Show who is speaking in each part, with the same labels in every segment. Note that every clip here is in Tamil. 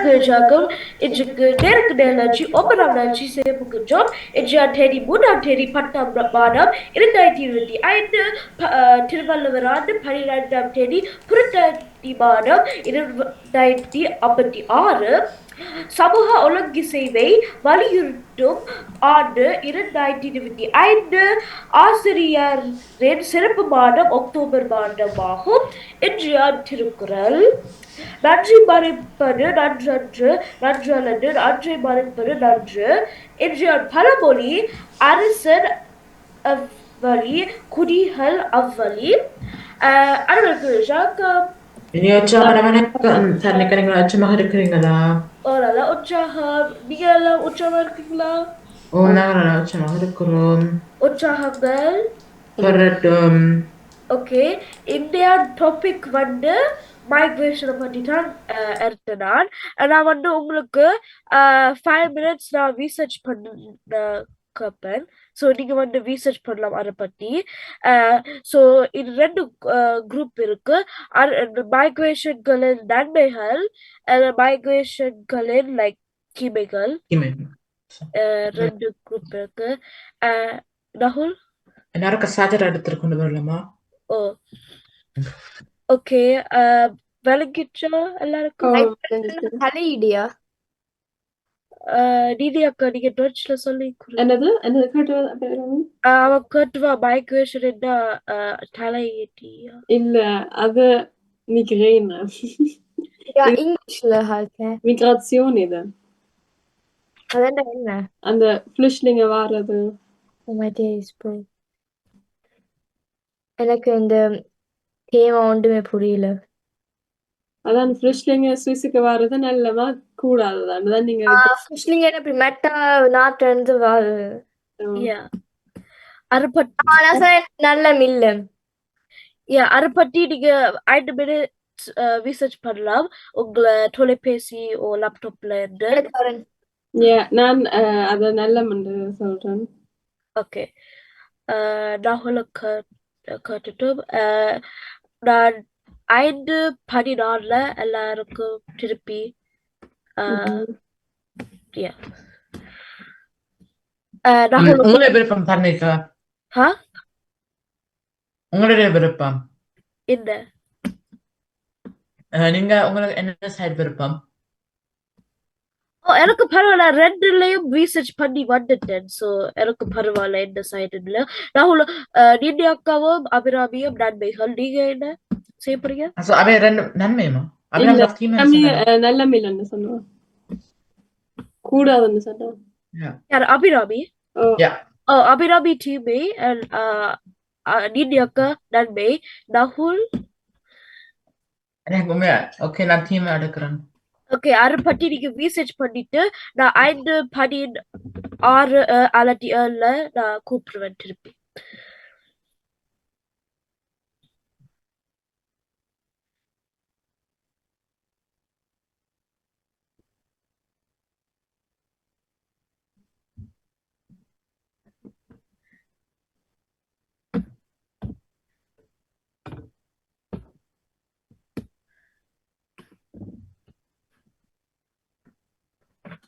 Speaker 1: அழகுஜாக்கும் இன்றைக்கு நேருக்கு நேரலாச்சு ஒன்பதாம் நாட்சி சிறப்புகின்றோம் இன்றைய தேதி மூன்றாம் தேதி badam, மாதம் இரண்டாயிரத்தி இருபத்தி ஐந்து பனிரெண்டாம் தேதி புரட்டாதி மாதம் இரண்டாயிரத்தி ஐம்பத்தி ஆறு சமூக ஒழுங்கு சேவை வலியுறுத்தும் ஆண்டு இரண்டாயிரத்தி இருபத்தி ஐந்து ஆசிரியரின் சிறப்பு மாதம் அக்டோபர் மாதமாகும் இன்றைய திருக்குறள் நன்றி மறைப்பது நன்றன்று நன்றல்லது நன்றை மறைப்பது நன்று. இன்றைய பழமொழி அரசன் அவ்வழி குடிகள் அவ்வழி. அனைவருக்கு வணக்கம்
Speaker 2: உற்சாகம் வணக்கம் இருக்கிறீங்களா
Speaker 1: ஓரளவு உற்சாகம். நீங்க எல்லாம் உற்சாகமா இருக்கீங்களா
Speaker 2: ஓ நாங்கள் நல்லா உற்சாகமாக இருக்கிறோம்.
Speaker 1: உற்சாகங்கள்.
Speaker 2: வரட்டும்.
Speaker 1: ஓகே இந்தியா டாபிக் வந்து மைக்ரேஷனை பற்றி தான் எடுத்து நான் நான் வந்து உங்களுக்கு ஃபைவ் மினிட்ஸ் நான் ரீசர்ச் பண்ண கேட்பேன் ஸோ நீங்கள் வந்து ரீசர்ச் பண்ணலாம் அதை பற்றி ஸோ இது ரெண்டு குரூப் இருக்கு. மைக்ரேஷன்களின் நன்மைகள் மைக்ரேஷன்களின் லைக். அஹ், ரெண்டு குரூப் இருக்கு. ராகுல்
Speaker 2: எல்லாருக்கும் சார்ஜர் எடுத்துட்டு கொண்டு வரலாமா
Speaker 1: ஓ. ஓகே விளங்கிச்சா எல்லாருக்கும்?
Speaker 3: தலையிடியா
Speaker 1: அஹ், நீதி அக்கா நீங்க டொச்ல சொல்லி.
Speaker 3: என்னது? என்னது?
Speaker 1: அவன் கேட்டுவா என்ன அஹ், தலையீட்டியா
Speaker 3: இல்ல அது migräne.
Speaker 4: Ja, Englischல halt.
Speaker 3: Migration இது.
Speaker 4: அதான் என்ன
Speaker 3: அந்த flüchtlinge வாரது.
Speaker 4: இப்போ எனக்கு இந்த தேவை ஒன்றுமே புரியல.
Speaker 3: அதான் flüchtlinge சுவிஸுக்கு வாரது நல்லமா கூடாதுதான் அதான் நீங்க
Speaker 4: முஸ்லிங்க இப்படி மெட்டா நாட்டு இருந்து வாரு
Speaker 1: யா. அதை பத்தி
Speaker 4: ஆ, நான் சொன்னேன் நல்ல மில்ல.
Speaker 1: யா அதை பத்தி நீங்க ஐந்து மினிட்ஸ் ரீசர்ச் பண்ணலாம். உங்களை தொலைபேசி ஓ லேப்டாப்ல இருந்து.
Speaker 3: நான் அஹ், அத நல்ல சொல்றேன்.
Speaker 1: ஓகே. ராகுல கேட்டுட்டும் அஹ், நான் ஐந்து பதினாலுல எல்லாருக்கும் திருப்பி
Speaker 2: உங்களுடைய விருப்பம் தன்னைக்கா
Speaker 1: ஹா?
Speaker 2: உங்களுடைய விருப்பம்.
Speaker 1: என்ன
Speaker 2: நீங்க உங்களுக்கு என்ன சைடு விருப்பம்?
Speaker 1: எனக்கு பரவாயில்ல. ரெண்டுலயும் ரீசர்ச் பண்ணி வந்துட்டேன். சோ எனக்கு பரவாயில்ல எந்த சைடுல ராகுல் நீண்டி அக்காவும் அபிராமியும் நன்மைகள் நீங்க என்ன செய்ய போறீங்க?
Speaker 2: ரெண்டு நன்மையுமா
Speaker 3: சொன்னோம் கூடாதுன்னு சொன்னோம்
Speaker 1: யார் அபிராமி?
Speaker 3: ஓ.
Speaker 1: அபிராமி தீமை and நீண்டி அக்கா நன்மை ராகுல்.
Speaker 2: எனக்கு ஓகே நான் தீமை எடுக்கிறேன்.
Speaker 1: ஓகே அதை பத்தி நீங்க ரீசர்ச் பண்ணிட்டு நான் ஐந்து பதி ஆறு அஹ், அல்லது ஏழுல நான் கூப்பிடுவேன் திருப்பி.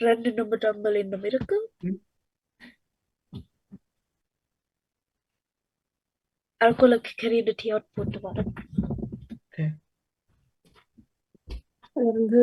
Speaker 1: ரெண்டு நிமிடங்கள் இன்னும் இருக்கு. அதுக்குள்ள கரீடு டீ அவுட் போட்டு வரேன்
Speaker 3: ரெண்டு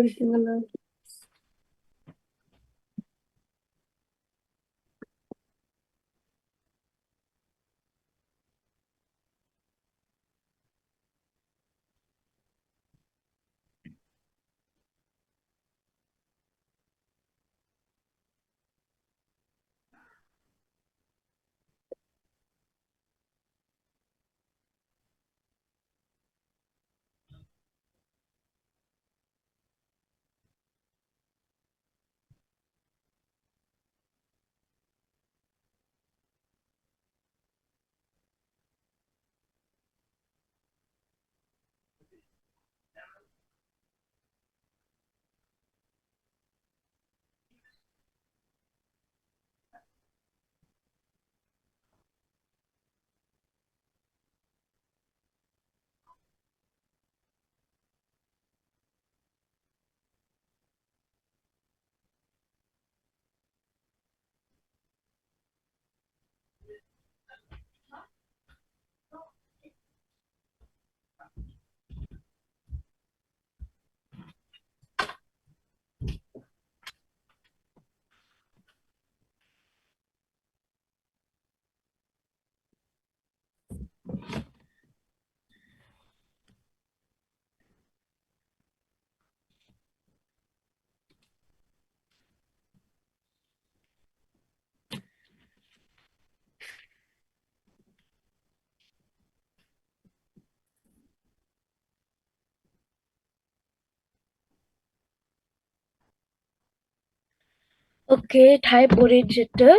Speaker 3: இருக்குங்களா
Speaker 1: ஓகே டைம் முடிஞ்சிட்டு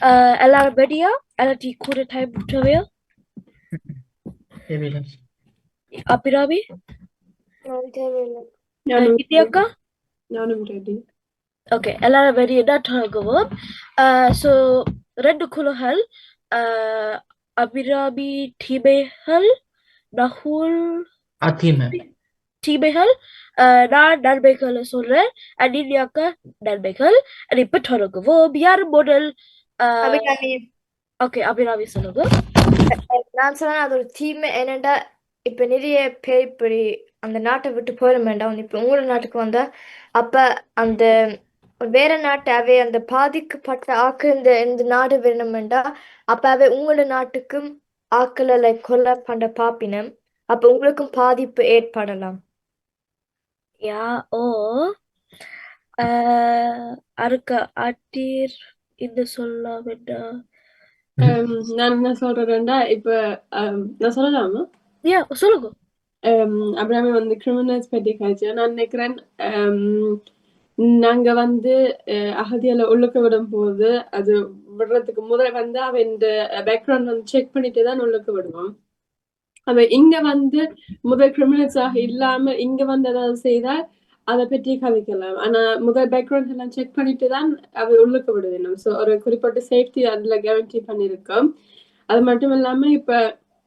Speaker 1: அஹ், எல்லாரும் ரெடியா எல்லாத்தையும் கூட டைம் விட்டவையா
Speaker 2: தேவையில்லை
Speaker 1: அபிராமி
Speaker 4: தேவையில்லை
Speaker 3: நானும்
Speaker 1: இந்தியாக்கா
Speaker 3: நானும் ரெடி
Speaker 1: ஓகே எல்லாரும் ரெடியா தொடங்குவோம் ஸோ ரெண்டு குழுக்கள் அஹ், அபிராமி டீமைகள் நகுல்
Speaker 2: அத்தீமை
Speaker 1: தீமைகள் நான் நன்மைகளை சொல்றேன். இந்தியாக்கா நன்மைகள். இப்ப தொடங்குவோம். யார் முதல்? ஓகே அபிராமி. சொல்லுங்க.
Speaker 4: நான் சொன்னேன் அது ஒரு தீமை. என்னடா இப்ப நிறைய பேர் இப்படி அந்த நாட்டை விட்டு போயிட வேண்டாம். இப்ப உங்களோட நாட்டுக்கு வந்தா அப்ப அந்த வேற நாட்டாவே அந்த பாதிக்கப்பட்ட ஆக்கள் இந்த இந்த நாடு வேணுமெண்டா அப்பாவே உங்களோட நாட்டுக்கும் ஆக்களை லைக் கொலை பண்ண பாப்பினம். அப்ப உங்களுக்கும் பாதிப்பு ஏற்படலாம்.
Speaker 1: யா ஓ அஹ், அருக்க அட்டீர் இந்த சொல்ல வேண்டாம்
Speaker 3: நான் என்ன சொல்றேன்டா இப்ப நான் சொல்லலாமா?
Speaker 1: யா சொல்லுங்க.
Speaker 3: அபிராமி வந்து கிரிமினல்ஸ் பற்றி காய்ச்சி நான் நினைக்கிறேன் நாங்க வந்து அகதியால உள்ளுக்க விடும் போது அது விடுறதுக்கு முதல்ல வந்து அவன் இந்த பேக்ரவுண்ட் வந்து செக் பண்ணிட்டு தான் உள்ளுக்க விடுவோம் அவ இங்க வந்து முதல் கிரிமினல்ஸாக இல்லாம இங்க வந்து ஏதாவது செய்தால் அதை பற்றி கதைக்கலாம் ஆனா முதல் பேக்ரவுண்ட் எல்லாம் செக் பண்ணிட்டு தான் அவை உள்ளுக்கு விட வேணும் ஸோ ஒரு குறிப்பிட்ட சேஃப்டி அதுல கேரண்டி பண்ணியிருக்கோம். அது மட்டும் இல்லாம இப்ப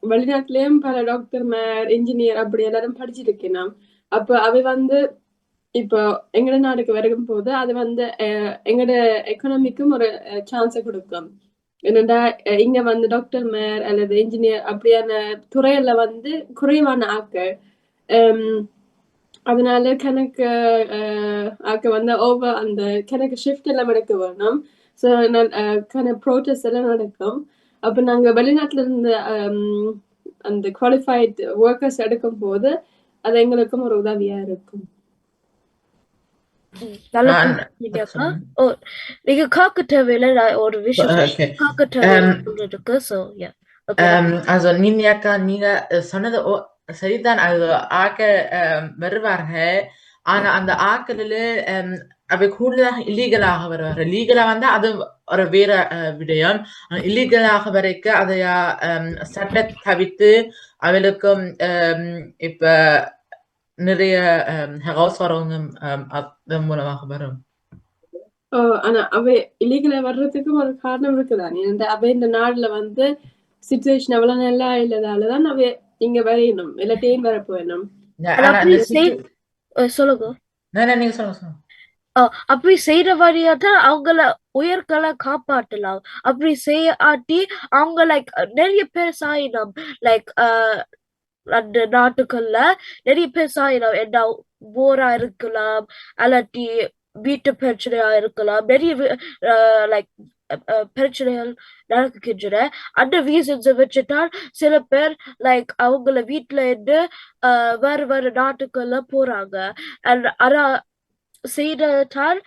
Speaker 3: வெளிநாட்டிலயும் பல டாக்டர் மேர் இன்ஜினியர் அப்படி எல்லாரும் படிச்சிருக்கணும் அப்ப அவை வந்து இப்போ எங்கட நாடுக்கு வரும் போது அது வந்து எங்கட எக்கனாமிக்கும் ஒரு சான்ஸை கொடுக்கும். என்னடா அஹ், இங்க வந்து டாக்டர் மேர் அல்லது இன்ஜினியர் அப்படியான துறையில வந்து குறைவான ஆக்கள் ஹம், அதனால கணக்கு ஆக்க வந்து ஓவர் அந்த கணக்கு ஷிஃப்ட் எல்லாம் எடுக்க வேணும். ஸோ கணக்கு ப்ரோட்டஸ்ட் எல்லாம் நடக்கும். அப்போ நாங்க வெளிநாட்டுல இருந்து அந்த குவாலிஃபைட் ஒர்க்கர்ஸ் எடுக்கும் போது அது எங்களுக்கும் ஒரு உதவியா இருக்கும்.
Speaker 2: நான்
Speaker 1: ஒரு விஷயம்
Speaker 2: Um,
Speaker 1: yeah okay
Speaker 2: Ähm, also Ninjaka, நீங்க சொன்னது சரிதான். அது ஆக்க வருவார்கள். ஆனா அந்த ஆக்கலில் அவை கூடுதலாக இல்லீகலாக வருவார்கள். லீகலா வந்தா அது ஒரு வேற விடயம். இல்லீகலாக வரைக்க அதைய சட்ட தவிர்த்து அவளுக்கும் இப்ப நிறைய ähm, அதன் மூலமாக வரும்.
Speaker 3: ஆனா அவை இல்லீகலா வர்றதுக்கும் ஒரு காரணம் இருக்குதான்? இந்த அவை இந்த நாடுல வந்து சுச்சுவேஷன் அவ்வளவு நல்லா இல்லதாலதான் அவை இங்க வரையணும். இல்லாட்டியும் வர
Speaker 1: அஹ் சொல்லுங்க.
Speaker 2: நீங்க சொல்லுங்க சொல்லுங்க.
Speaker 1: அப்படி செய்யற வழியா தான் அவங்கள உயிர்களை காப்பாற்றலாம். அப்படி செய்ய ஆட்டி அவங்க லைக் நிறைய பேர் சாயினம். லைக் அந்த நாட்டுக்குள்ள நிறைய பேர் சாயிடும் என்ன போரா இருக்கலாம் அல்லாட்டி வீட்டு பிரச்சனையா இருக்கலாம் நிறைய லைக் பிரச்சனைகள் நடக்கின்றன அந்த ரீசன்ஸை வச்சுட்டால் சில பேர் லைக் அவங்கள வீட்டுல இருந்து ஆஹ் வேற வேற நாட்டுக்கள்ல போறாங்க. அண்ட் ஆனா செய்தால்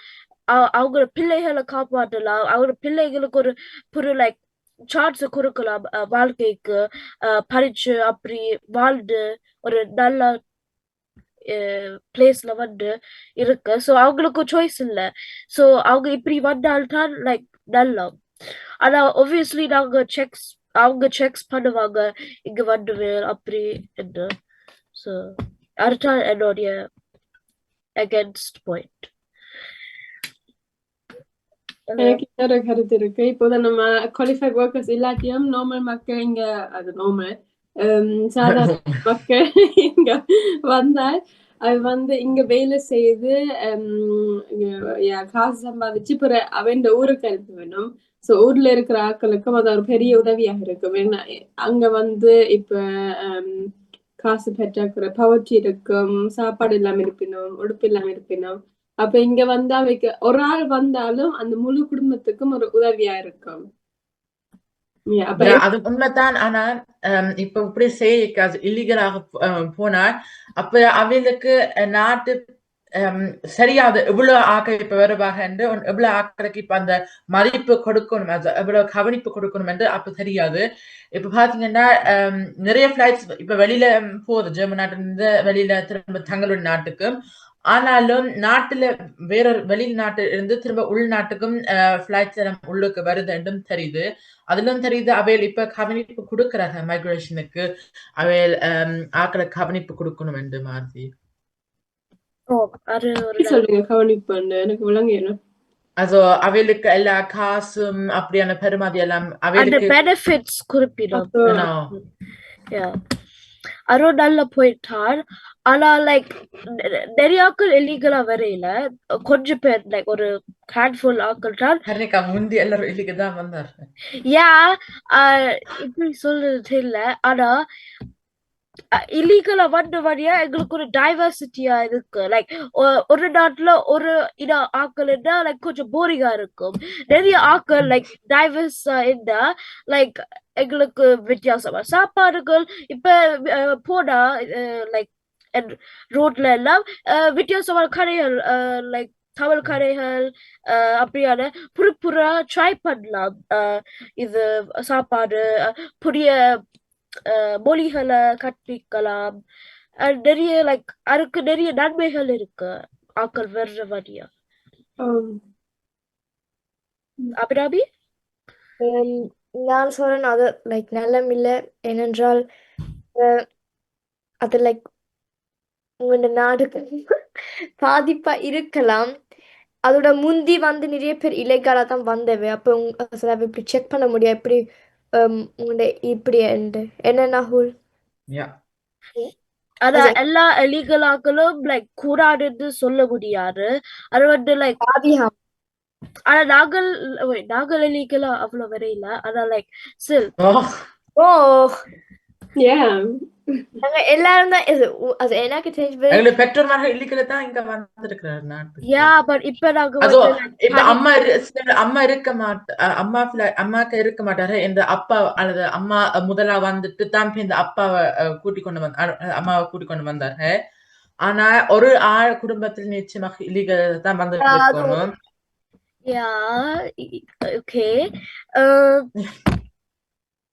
Speaker 1: அவங்க பிள்ளைகளை காப்பாற்றலாம். அவங்க பிள்ளைகளுக்கு ஒரு புது லைக் சான்ஸ் கொடுக்கலாம். வாழ்க்கைக்கு படிச்சு அப்படி வாழ்ந்து ஒரு நல்ல பிளேஸ்ல வந்து இருக்கு. ஸோ அவங்களுக்கு சாய்ஸ் இல்லை. ஸோ அவங்க இப்படி வந்தால்தான் லைக் நல்லா. ஆனா ஒப்வியஸ்லி நாங்க செக்ஸ் அவங்க செக்ஸ் பண்ணுவாங்க. இங்க வந்து அப்படி என்று. ஸோ அதுதான் என்னுடைய அகேன்ஸ்ட் பாயிண்ட்
Speaker 3: இன்னொரு கருத்து இருக்கு இப்போதான் நம்ம குவாலிஃபைட் ஒர்க்கர்ஸ் இல்லாட்டியும் நார்மல் மக்கள் இங்க அது நார்மல் சாதாரண மக்கள் இங்க வந்தால் அது வந்து இங்க வேலை செய்து காசு சம்பாதிச்சு பிற அவன் ஊருக்கு அனுப்ப வேணும் சோ ஊர்ல இருக்கிற ஆட்களுக்கும் அது ஒரு பெரிய உதவியாக இருக்கும் ஏன்னா அங்க வந்து இப்ப ஹம், காசு பெற்றாக்குற பவர்ச்சி இருக்கும் சாப்பாடு இல்லாம இருப்பினும் உடுப்பு இல்லாம இருப்பினும் அப்ப இங்க வந்தா வைக்க ஒரு ஆள் வந்தாலும் அந்த முழு குடும்பத்துக்கும் ஒரு உதவியா இருக்கும்.
Speaker 2: அது உண்மைதான். ஆனா இப்ப இப்படி செய்ய இல்லீகலாக போனால் அப்ப அவங்களுக்கு அஹ், நாட்டு சரியா அது எவ்வளவு ஆக்கள் இப்ப வருவாங்க என்று எவ்வளவு ஆக்களுக்கு இப்ப அந்த மதிப்பு கொடுக்கணும் அது எவ்வளவு கவனிப்பு கொடுக்கணும் என்று அப்ப தெரியாது. இப்ப பாத்தீங்கன்னா நிறைய பிளைட்ஸ் இப்ப வெளியில போகுது. ஜெர்மன் நாட்டுல இருந்து வெளியில திரும்ப தங்களுடைய நாட்டுக்கும் ஆனாலும் நாட்டுல வேற வெளிநாட்டு இருந்து திரும்ப உள்நாட்டுக்கும் பிளைட்ஸ் உள்ளுக்கு வருது என்றும் தெரியுது. அதிலும் தெரியுது அவையில் இப்ப கவனிப்பு கொடுக்கறாங்க மைக்ரேஷனுக்கு அவையில் ஹம், ஆக்களுக்கு கவனிப்பு கொடுக்கணும் என்று மாதிரி
Speaker 3: சொல்றீங்க? கவனிப்புன்னு எனக்கு
Speaker 2: also எல்லா காசும் அப்படியான பெருமதி எல்லாம்
Speaker 1: அந்த
Speaker 2: அவைகளுக்கு
Speaker 1: பெனிஃபிட்ஸ் குறிப்பிடும்.
Speaker 2: Genau
Speaker 1: Yeah. அதுவும் நல்ல போயிட்டார். ஆனா லைக் நிறைய ஆக்கள் இல்லீகலா வரையில கொஞ்சம் பேர் லைக் ஒரு ஹேண்ட்ஃபுல் ஆக்கள் தான்
Speaker 2: ஹர்னிகா முந்தி எல்லாரும் இல்லைக்கு தான் வந்தார்
Speaker 1: யா இப்படி சொல்றது தெரியல ஆனா இல்லீகலா வந்த வழியா எங்களுக்கு ஒரு டைவர்சிட்டியா இருக்கு. லைக் ஒரு நாட்டுல ஒரு இன ஆக்கள் இருந்தா லைக் கொஞ்சம் போரிங்கா இருக்கும். நிறைய ஆக்கள் லைக் டைவர்ஸா இருந்தா லைக் எங்களுக்கு வித்தியாசமா. சாப்பாடுகள் இப்ப போனா லைக் ரோட்ல எல்லாம் வித்தியாசமான கடைகள் லைக் தமிழ் கடைகள் அப்படியான புது புறா ட்ரை பண்ணலாம் இது சாப்பாடு புதிய மொழிகளை கற்பிக்கலாம் நிறைய லைக் அதுக்கு நிறைய நன்மைகள் இருக்கு ஆக்கள் வர்ற வழியா. அபிராமி
Speaker 4: நான் சொல்றேன் அது லைக் நல்லம் இல்லை ஏனென்றால் அது லைக் உங்களோட நாடுக்கு பாதிப்பா இருக்கலாம். அதோட முந்தி வந்து நிறைய பேர் இலைகாலா தான் வந்தவை. அப்போ உங்க சில இப்படி செக் பண்ண முடியும் எப்படி உங்களோட இப்படி என்ன நாகுல்
Speaker 2: ja
Speaker 1: ஆனா
Speaker 4: அது
Speaker 1: எல்லா இல்லீகல் ஆக்களும் லைக் கூடாதுன்னு சொல்ல முடியாது. அது வந்து லைக்
Speaker 4: பாதியா?
Speaker 1: ஆனா wait, நாங்கள் இல்லீகலா அவ்வளவு வரையில. ஆனா like still.
Speaker 2: Oh.
Speaker 4: Oh.
Speaker 3: Yeah.
Speaker 4: எல்லாரும் தான் அது எனக்கு தெரிஞ்சு
Speaker 2: எங்களுக்கு பெற்றோர்மார்கள் இல்லைக்கில தான் இங்க வந்திருக்கிறார் நாட்டுக்கு
Speaker 1: யா பட் இப்ப
Speaker 2: இப்ப அம்மா அம்மா இருக்க மாட்ட அம்மா அம்மாக்கு இருக்க மாட்டாரு. இந்த அப்பா அல்லது அம்மா முதலா வந்துட்டு தான் இந்த அப்பாவை அஹ், கூட்டிக் கொண்டு வந்து அம்மாவை கூட்டிக் கொண்டு வந்தாரு. ஆனா ஒரு ஆள் குடும்பத்தில் நிச்சயமாக இல்லீகல் தான் வந்து இருக்கணும்
Speaker 1: யா ஓகே.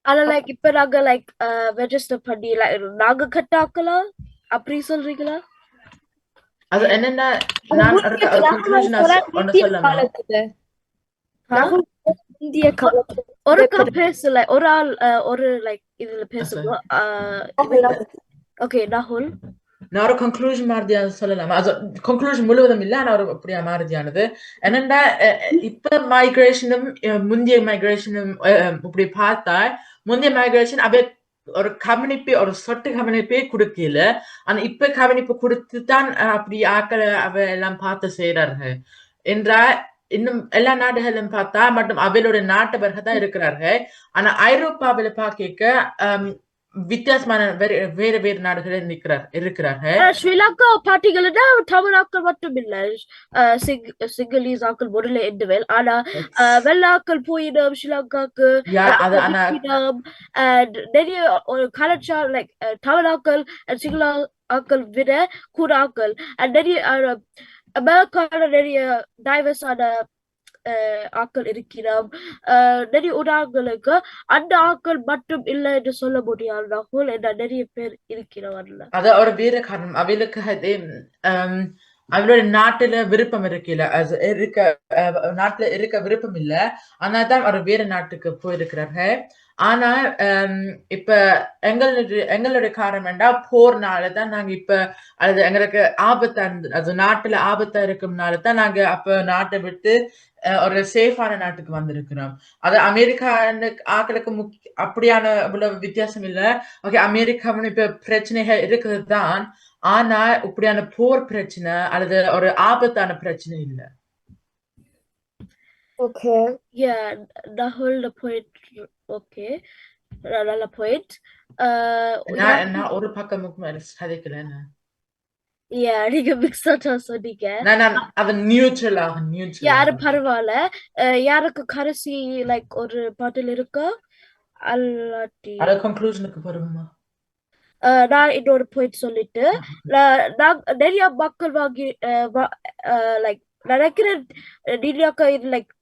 Speaker 1: ஆனா லைக் இப்ப நாங்க லைக் ரெஜிஸ்டர் பண்ணி like நாங்க கட்டாக்கலாம் அப்படி சொல்றீங்களா?
Speaker 2: அது என்னன்னா நான் ஒரு
Speaker 4: முந்தைய
Speaker 2: சொல்லணும்.
Speaker 4: காலத்துல?
Speaker 1: ஒருக்கா பேசல ஒரு ஆள் அஹ், ஒரு லைக் இதுல பேசுவோம் ஓகே ராகுல்
Speaker 2: நான் ஒரு கன்க்ளூஷன் மாதிரியா சொல்லலாமா அது கன்க்ளூஷன் முழுவதும் இல்ல ஆனா ஒரு அப்படியா மாதிரியானது என்னண்டா அஹ், இப்ப மைக்ரேஷனும் முந்தைய மைக்ரேஷனும் இப்படி பார்த்தா முந்தைய மைக்ரேஷன் அவை ஒரு கவனிப்பு ஒரு சொட்டு கவனிப்பே கொடுக்கல ஆனா இப்ப கவனிப்பு கொடுத்து தான் அப்படி ஆக்களை அவ எல்லாம் பார்த்து செய்யறார்கள் என்றா இன்னும் எல்லா நாடுகளும் பார்த்தா மட்டும் அவளுடைய நாட்டவர்கள் தான் இருக்கிறார்கள் ஆனா ஐரோப்பாவில பாக்க வித்தியாசமான வேறு வேறு வேறு நாடுகளில் நிற்கிறார் இருக்கிறார்கள்
Speaker 1: ஆனா ஸ்ரீலங்கா பாட்டிகள்னா தமிழாக்கள் மட்டும் இல்ல சிங்களீஸ் ஆக்கள் முதல்ல எண்டுவேல் ஆனா வெள்ளாக்கள் போயிடும் ஸ்ரீலங்காக்கு. நிறைய ஒரு கலாச்சாரம் லைக் தமிழாக்கள் சிங்கள ஆக்கள் விட கூட ஆக்கள் நிறைய அமெரிக்கால நிறைய டைவர்ஸான ஆக்கள் இருக்கிறோம். அஹ், நிறைய உதாரணங்களுக்கு அந்த ஆக்கள் மட்டும் இல்லை என்று சொல்ல முடியாது ராகுல் என்ன நிறைய பேர் இருக்கிறோம்
Speaker 2: அது ஒரு வீர காரணம். அவளுக்கு அது அவளுடைய நாட்டுல விருப்பம் இருக்கல அது இருக்க அஹ், நாட்டுல இருக்க விருப்பம் இல்லை. அதனால தான் ஒரு வேறு நாட்டுக்கு போயிருக்கிறார்கள். ஆனா இப்ப எங்களுடைய எங்களுடைய காரணம் வேண்டா போர்னால தான் நாங்க இப்ப அது எங்களுக்கு ஆபத்தா இருந்து அது நாட்டுல ஆபத்தா இருக்கும்னால தான் நாங்க அப்ப நாட்டை விட்டு அஹ், ஒரு சேஃபான நாட்டுக்கு வந்திருக்கிறோம். அது அமெரிக்கா ஆக்களுக்கு முக்கிய அப்படியான இவ்வளவு வித்தியாசம் இல்லை. ஓகே அமெரிக்காவும் இப்ப பிரச்சனைகள் இருக்குது தான். ஆனா இப்படியான போர் பிரச்சனை அல்லது ஒரு ஆபத்தான பிரச்சனை இல்லை.
Speaker 4: Okay.
Speaker 1: Yeah, the whole the point. Okay, நல்ல point. Uh,
Speaker 2: நான் நான் ஒரு பக்கமும் கதைக்கல
Speaker 1: yeah, நீங்க மிக்ஸா சொன்னீங்க
Speaker 2: நான் நான் அது நியூட்ரலாக நியூட்ரல்
Speaker 1: யாரு பரவாயில்ல அஹ், யாருக்கு கடைசி லைக் ஒரு பாட்டில் இருக்கா அல்லாட்டி
Speaker 2: அது கன்க்ளூஷனுக்கு வருமா
Speaker 1: அஹ், நான் இன்னொரு பாயிண்ட் சொல்லிட்டு நான் நான் நிறைய மக்கள் வாங்கி லைக் நினைக்கிறேன் நீடியாக்கா இது லைக்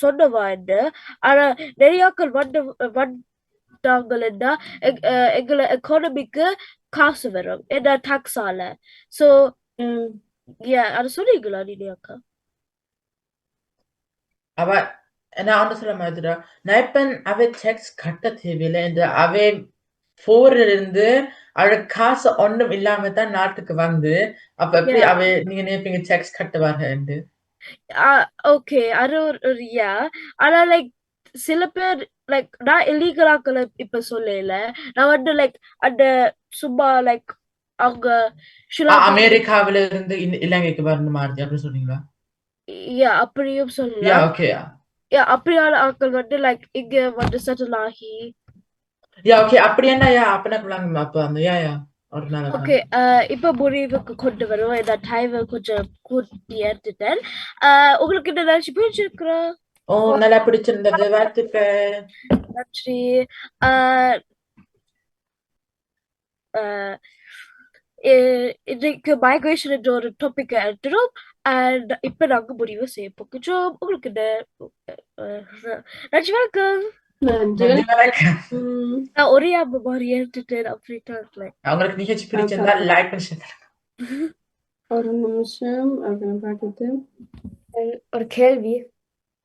Speaker 1: சொன்னவான்னு ஆனா நிறையாக்கள் வந்து வந்தாங்கன்னா எங்- அஹ், எங்களை எக்கானமிக்கு காசு வரும். என்ன டாக்ஸால சோ அது சொன்னீங்களா நீடியாக்கா
Speaker 2: அவ நான் ஒன்று சொல்ல மாதிரி இப்ப அவ செக்ஸ் கட்ட தேவையில்லை. என்று அவ போர்ல இருந்து அவளோட காசு ஒண்ணும் இல்லாம தான் நாட்டுக்கு வந்து அப்ப எப்படி. அவ நீங்க நினைப்பீங்க டேக்ஸ் கட்டுவார்கள் என்று?
Speaker 1: ஓகே அது ஒரு yeah. ஆனா லைக் சில பேர் லைக் நான் இல்லீகலாக்களை இப்ப சொல்லல. நான் வந்து லைக் அந்த சும்மா லைக் அவங்க
Speaker 2: அமெரிக்காவில இருந்து இலங்கைக்கு வரணும் மாதிரி அப்படின்னு சொன்னீங்களா?
Speaker 1: Yeah அப்படியும்
Speaker 2: யா
Speaker 1: சொல்லலாம்
Speaker 2: ஓகே
Speaker 1: yeah. அப்படியான ஆட்கள் வந்து லைக் இங்க வந்து செட்டில் ஆகி
Speaker 2: யா ஓகே அப்படி என்ன? யா அப்பனா குழாங்க அப்ப அந்த யா யா
Speaker 1: ஓகே இப்ப முடிவுக்கு கொண்டு வருவோம். இந்த டைமை கொஞ்சம் கூட்டி எடுத்துட்டேன். அஹ், உங்களுக்கு இந்த நிகழ்ச்சி பிடிச்சிருக்கிறோம்
Speaker 2: ஓ நல்லா பிடிச்சிருந்தது. வாழ்த்துக்கள்.
Speaker 1: நன்றி. அஹ், இ- இன்னைக்கு மைக்ரேஷன் என்ற ஒரு டாபிக் எடுத்துடும் அண்ட் இப்ப நாங்க முடிவு செய்ய போகிறோம் உங்களுக்கு இந்த நன்றி வணக்கம்.
Speaker 3: நன்றி
Speaker 2: நன்றி வணக்கம்
Speaker 3: ம்.
Speaker 1: நான் ஒரே அம்மா மாதிரி எடுத்துட்டேன் அப்படின்ட்டு like,
Speaker 2: அவங்களுக்கு நிகழ்ச்சி பிடிச்சிருந்தா லைக் பண்ணி share பண்ணுங்க.
Speaker 3: ஒரு